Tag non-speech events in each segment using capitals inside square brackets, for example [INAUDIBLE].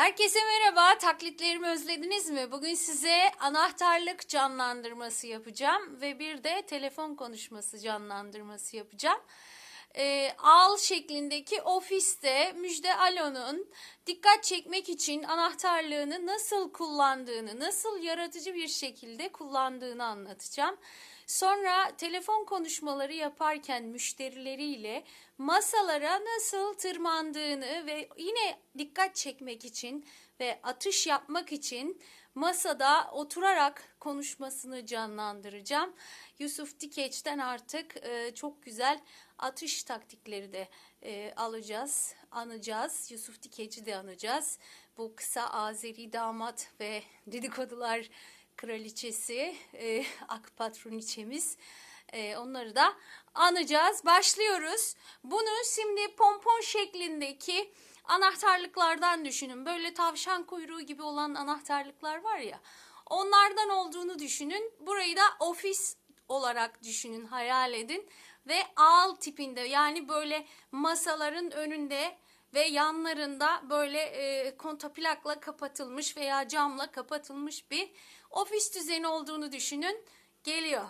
Herkese merhaba. Taklitlerimi özlediniz mi? Bugün size anahtarlık canlandırması yapacağım ve bir de telefon konuşması canlandırması yapacağım. Ee, al şeklindeki ofiste Müjde Alo'nun dikkat çekmek için anahtarlığını nasıl kullandığını, nasıl yaratıcı bir şekilde kullandığını anlatacağım. Sonra telefon konuşmaları yaparken müşterileriyle masalara nasıl tırmandığını ve yine dikkat çekmek için ve atış yapmak için masada oturarak konuşmasını canlandıracağım. Yusuf Dikeç'ten artık e, çok güzel atış taktikleri de e, alacağız, anacağız. Yusuf Dikeç'i de anacağız. Bu kısa Azeri damat ve dedikodular kraliçesi, e, [LAUGHS] ak patroniçemiz. E, onları da anacağız. Başlıyoruz. Bunu şimdi pompon şeklindeki anahtarlıklardan düşünün. Böyle tavşan kuyruğu gibi olan anahtarlıklar var ya. Onlardan olduğunu düşünün. Burayı da ofis olarak düşünün, hayal edin. Ve ağıl tipinde yani böyle masaların önünde ve yanlarında böyle e, kontaplakla kapatılmış veya camla kapatılmış bir ofis düzeni olduğunu düşünün. Geliyor.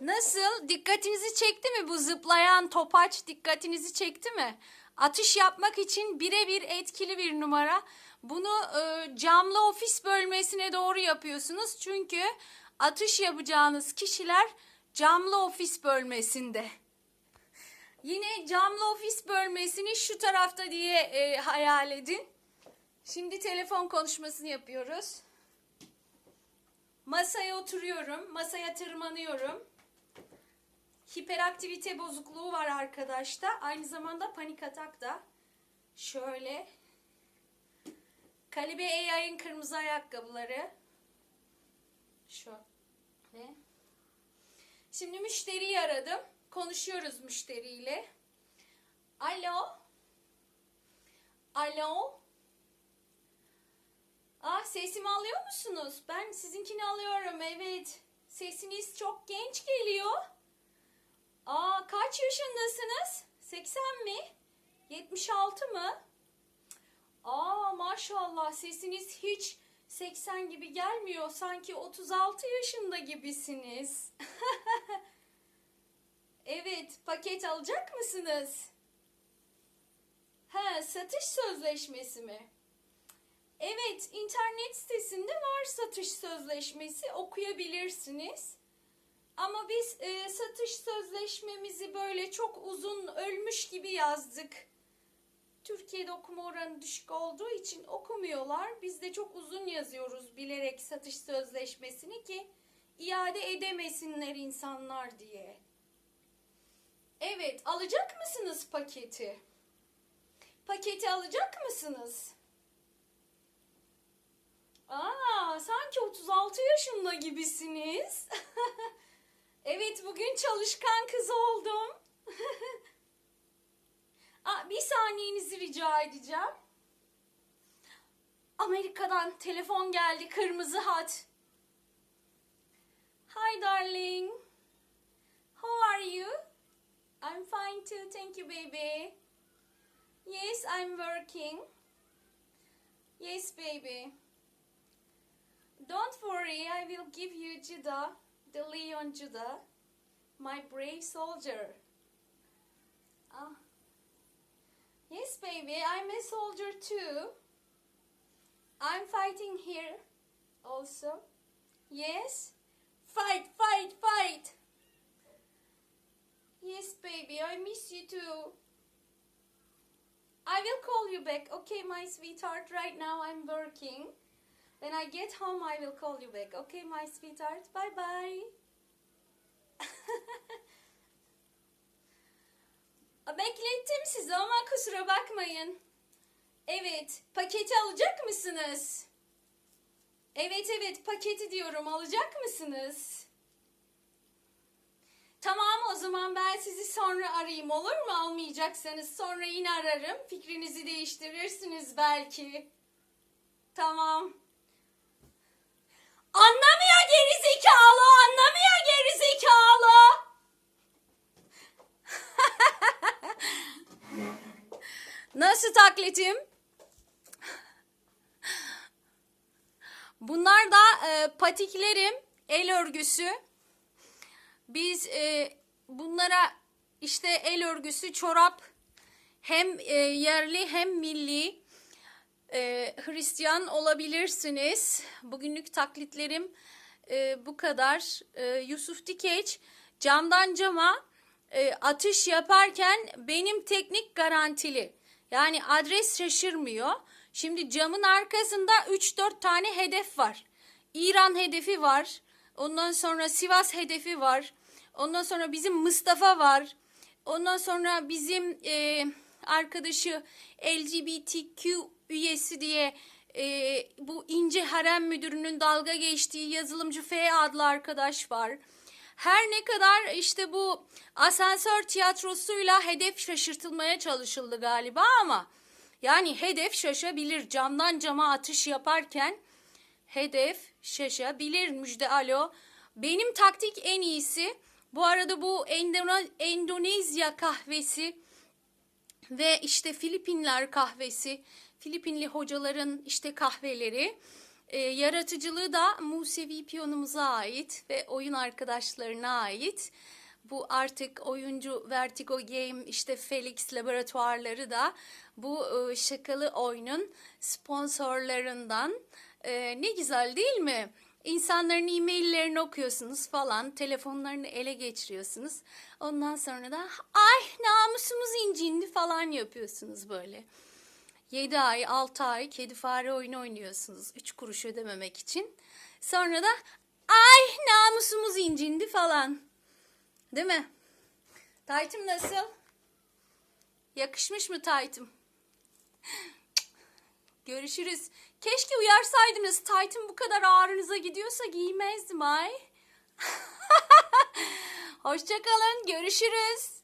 Nasıl? Dikkatinizi çekti mi bu zıplayan topaç dikkatinizi çekti mi? Atış yapmak için birebir etkili bir numara. Bunu e, camlı ofis bölmesine doğru yapıyorsunuz. Çünkü atış yapacağınız kişiler camlı ofis bölmesinde. Yine camlı ofis bölmesini şu tarafta diye e, hayal edin. Şimdi telefon konuşmasını yapıyoruz. Masaya oturuyorum. Masaya tırmanıyorum. Hiperaktivite bozukluğu var arkadaşta. Aynı zamanda panik atak da. Şöyle. Kalibe AI'ın kırmızı ayakkabıları. Şöyle. Şimdi müşteriyi aradım. Konuşuyoruz müşteriyle. Alo. Alo. Ah sesimi alıyor musunuz? Ben sizinkini alıyorum evet. Sesiniz çok genç geliyor. Aa kaç yaşındasınız? 80 mi? 76 mı? Aa maşallah sesiniz hiç 80 gibi gelmiyor. Sanki 36 yaşında gibisiniz. [LAUGHS] evet paket alacak mısınız? Ha satış sözleşmesi mi? Evet, internet sitesinde var satış sözleşmesi okuyabilirsiniz. Ama biz e, satış sözleşmemizi böyle çok uzun ölmüş gibi yazdık. Türkiye'de okuma oranı düşük olduğu için okumuyorlar. Biz de çok uzun yazıyoruz bilerek satış sözleşmesini ki iade edemesinler insanlar diye. Evet, alacak mısınız paketi? Paketi alacak mısınız? Aa, sanki 36 yaşında gibisiniz. [LAUGHS] evet, bugün çalışkan kız oldum. [LAUGHS] Aa, bir saniyenizi rica edeceğim. Amerika'dan telefon geldi, kırmızı hat. Hi darling. How are you? I'm fine too, thank you baby. Yes, I'm working. Yes, baby. Don't worry, I will give you Judah, the Leon Judah, my brave soldier. Ah. Yes, baby, I'm a soldier too. I'm fighting here also. Yes? Fight, fight, fight! Yes, baby, I miss you too. I will call you back, okay, my sweetheart? Right now I'm working. When I get home I will call you back. Okay my sweetheart. Bye bye. [LAUGHS] Beklettim sizi ama kusura bakmayın. Evet, paketi alacak mısınız? Evet evet paketi diyorum alacak mısınız? Tamam o zaman. ben sizi sonra arayayım olur mu? Almayacaksanız sonra yine ararım. Fikrinizi değiştirirsiniz belki. Tamam. Anlamıyor geri zekalı, anlamıyor geri zekalı. [LAUGHS] Nasıl taklitim? Bunlar da e, patiklerim, el örgüsü. Biz e, bunlara işte el örgüsü, çorap hem e, yerli hem milli e, Hristiyan olabilirsiniz. Bugünlük taklitlerim e, bu kadar. E, Yusuf Dikeç camdan cama e, atış yaparken benim teknik garantili. Yani adres şaşırmıyor. Şimdi camın arkasında 3-4 tane hedef var. İran hedefi var. Ondan sonra Sivas hedefi var. Ondan sonra bizim Mustafa var. Ondan sonra bizim e, arkadaşı LGBTQ üyesi diye e, bu ince harem müdürünün dalga geçtiği yazılımcı F adlı arkadaş var. Her ne kadar işte bu asansör tiyatrosuyla hedef şaşırtılmaya çalışıldı galiba ama yani hedef şaşabilir. Camdan cama atış yaparken hedef şaşabilir. Müjde alo. Benim taktik en iyisi. Bu arada bu Endone- Endonezya kahvesi ve işte Filipinler kahvesi, Filipinli hocaların işte kahveleri. E, yaratıcılığı da Musevi piyonumuza ait ve oyun arkadaşlarına ait. Bu artık oyuncu Vertigo Game işte Felix laboratuvarları da bu e, şakalı oyunun sponsorlarından. E, ne güzel değil mi? İnsanların e-maillerini okuyorsunuz falan, telefonlarını ele geçiriyorsunuz. Ondan sonra da ay namusumuz incindi falan yapıyorsunuz böyle. 7 ay, 6 ay kedi fare oyunu oynuyorsunuz 3 kuruş ödememek için. Sonra da ay namusumuz incindi falan. Değil mi? Taytım nasıl? Yakışmış mı taytım? [LAUGHS] Görüşürüz. Keşke uyarsaydınız. Taytım bu kadar ağrınıza gidiyorsa giymezdim ay. [LAUGHS] Hoşçakalın. Görüşürüz.